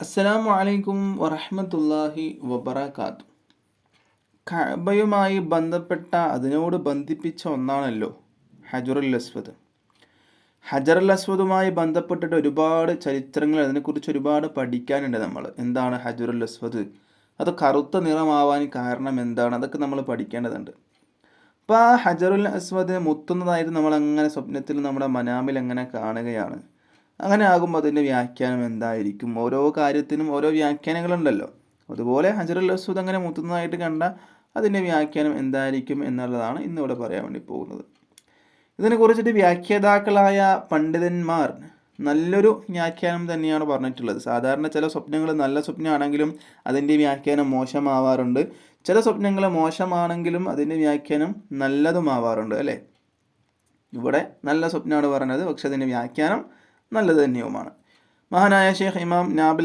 അസ്സലാമു അലൈക്കും വറഹ്മത്തുള്ളാഹി വബറകാത്തു കഅബയുമായി ബന്ധപ്പെട്ട അതിനോട് ബന്ധിപ്പിച്ച ഒന്നാണല്ലോ ഹജറുൽ അസ്വദ്. ഹജറുൽ അസ്വദുമായി ബന്ധപ്പെട്ടിട്ട് ഒരുപാട് ചരിത്രങ്ങൾ അതിനെക്കുറിച്ച് ഒരുപാട് പഠിക്കാനുണ്ട് നമ്മൾ. എന്താണ് ഹജറുൽ അസ്വദ്? അത് കറുത്ത നിറമാവാൻ കാരണം എന്താണ്? അതൊക്കെ നമ്മൾ പഠിക്കേണ്ടതുണ്ട്. അപ്പോൾ ആ ഹജറുൽ അസ്വദ് മുത്തുന്നതായിട്ട് നമ്മൾ അങ്ങനെ സ്വപ്നത്തിൽ നമ്മുടെ മനാമിൽ അങ്ങനെ കാണുകയാണ്. അങ്ങനെ ആകുമ്പോൾ അതിന്റെ വ്യാഖ്യാനം എന്തായിരിക്കും. ഓരോ കാര്യത്തിനും ഓരോ വ്യാഖ്യാനങ്ങളുണ്ടല്ലോ. അതുപോലെ ഹജറുൽ അസൂദ് അങ്ങനെ മുത്തുന്നതായിട്ട് കണ്ട അതിന്റെ വ്യാഖ്യാനം എന്തായിരിക്കും എന്നുള്ളതാണ് ഇന്നിവിടെ പറയാൻ വേണ്ടി പോകുന്നത്. ഇതിനെ കുറിച്ചിട്ട് വ്യാഖ്യാതാക്കളായ പണ്ഡിതന്മാർ നല്ലൊരു വ്യാഖ്യാനം തന്നെയാണ് പറഞ്ഞിട്ടുള്ളത്. സാധാരണ ചില സ്വപ്നങ്ങൾ നല്ല സ്വപ്നമാണെങ്കിലും അതിന്റെ വ്യാഖ്യാനം മോശമാവാറുണ്ട്. ചില സ്വപ്നങ്ങൾ മോശമാണെങ്കിലും അതിന്റെ വ്യാഖ്യാനം നല്ലതുമാവാറുണ്ട് അല്ലേ? ഇവിടെ നല്ല സ്വപ്നമാണ് പറഞ്ഞത് പക്ഷെ അതിന്റെ വ്യാഖ്യാനം നല്ലത് തന്നെയുമാണ്. മഹാനായ ഷെയ്ഖ് ഇമാം നാബിൽ